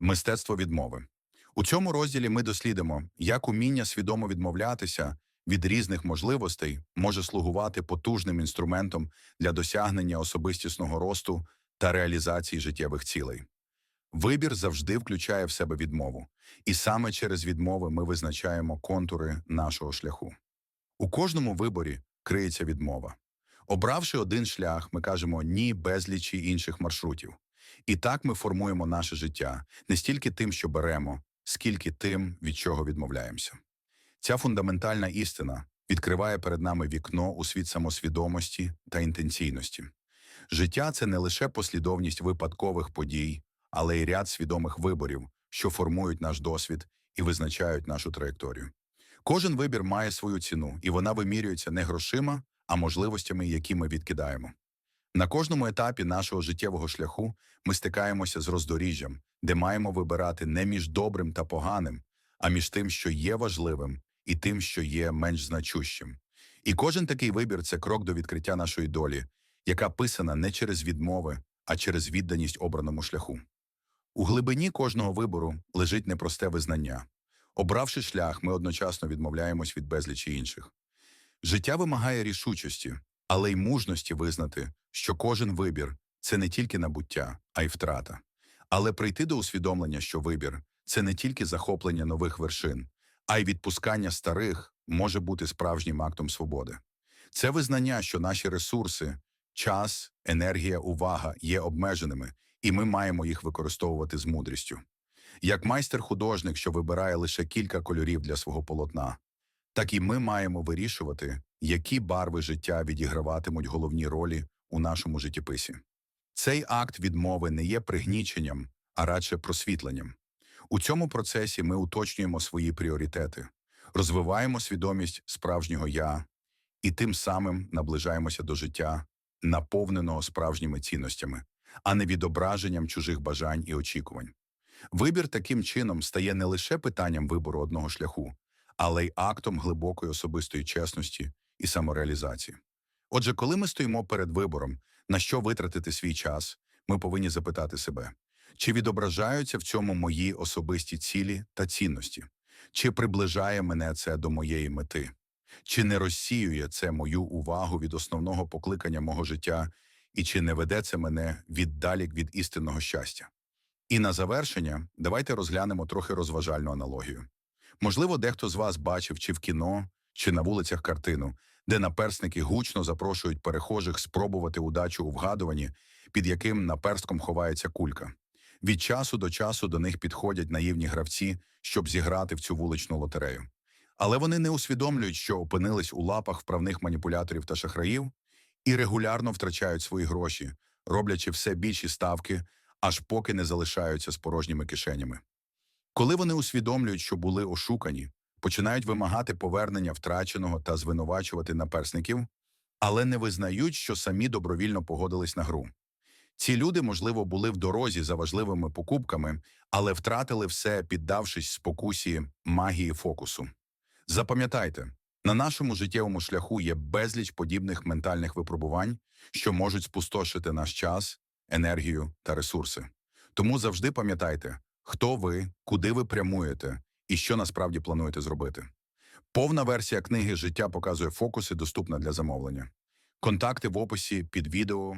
Мистецтво відмови. У цьому розділі ми дослідимо, як уміння свідомо відмовлятися від різних можливостей може слугувати потужним інструментом для досягнення особистісного росту та реалізації життєвих цілей. Вибір завжди включає в себе відмову, і саме через відмови ми визначаємо контури нашого шляху. У кожному виборі криється відмова. Обравши один шлях, ми кажемо ні безлічі інших маршрутів. І так ми формуємо наше життя не стільки тим, що беремо, скільки тим, від чого відмовляємося. Ця фундаментальна істина відкриває перед нами вікно у світ самосвідомості та інтенційності. Життя це не лише послідовність випадкових подій, але й ряд свідомих виборів, що формують наш досвід і визначають нашу траєкторію. Кожен вибір має свою ціну, і вона вимірюється не грошима, а можливостями, які ми відкидаємо. На кожному етапі нашого життєвого шляху ми стикаємося з роздоріжжям, де маємо вибирати не між добрим та поганим, а між тим, що є важливим, і тим, що є менш значущим. І кожен такий вибір це крок до відкриття нашої долі, яка писана не через відмови, а через відданість обраному шляху. У глибині кожного вибору лежить непросте визнання. Обравши шлях, ми одночасно відмовляємось від безлічі інших. Життя вимагає рішучості, але й мужності визнати, що кожен вибір це не тільки набуття, а й втрата. Але прийти до усвідомлення, що вибір це не тільки захоплення нових вершин, а й відпускання старих може бути справжнім актом свободи. Це визнання, що наші ресурси, час, енергія, увага є обмеженими, і ми маємо їх використовувати з мудрістю. Як майстер-художник, що вибирає лише кілька кольорів для свого полотна, так і ми маємо вирішувати, які барви життя відіграватимуть головні ролі у нашому життєписі. Цей акт відмови не є пригніченням, а радше просвітленням. У цьому процесі ми уточнюємо свої пріоритети, розвиваємо свідомість справжнього я і тим самим наближаємося до життя, наповненого справжніми цінностями, а не відображенням чужих бажань і очікувань. Вибір таким чином стає не лише питанням вибору одного шляху, але й актом глибокої особистої чесності і самореалізації. Отже, коли ми стоїмо перед вибором, на що витратити свій час, ми повинні запитати себе, чи відображаються в цьому мої особисті цілі та цінності, чи приближає мене це до моєї мети, чи не розсіює це мою увагу від основного покликання мого життя, і чи не веде це мене віддалік від істинного щастя. І на завершення давайте розглянемо трохи розважальну аналогію. Можливо, дехто з вас бачив чи в кіно, чи на вулицях картину, де наперсники гучно запрошують перехожих спробувати удачу у вгадуванні, під яким наперстком ховається кулька. Від часу до часу до них підходять наївні гравці, щоб зіграти в цю вуличну лотерею. Але вони не усвідомлюють, що опинились у лапах вправних маніпуляторів та шахраїв, і регулярно втрачають свої гроші, роблячи все більші ставки, аж поки не залишаються з порожніми кишенями. Коли вони усвідомлюють, що були ошукані, починають вимагати повернення втраченого та звинувачувати наперсників, але не визнають, що самі добровільно погодились на гру. Ці люди, можливо, були в дорозі за важливими покупками, але втратили все, піддавшись спокусі магії фокусу. Запам'ятайте, на нашому життєвому шляху є безліч подібних ментальних випробувань, що можуть спустошити наш час, енергію та ресурси. Тому завжди пам'ятайте, хто ви, куди ви прямуєте і що насправді плануєте зробити. Повна версія книги Життя показує фокуси, доступна для замовлення. Контакти в описі під відео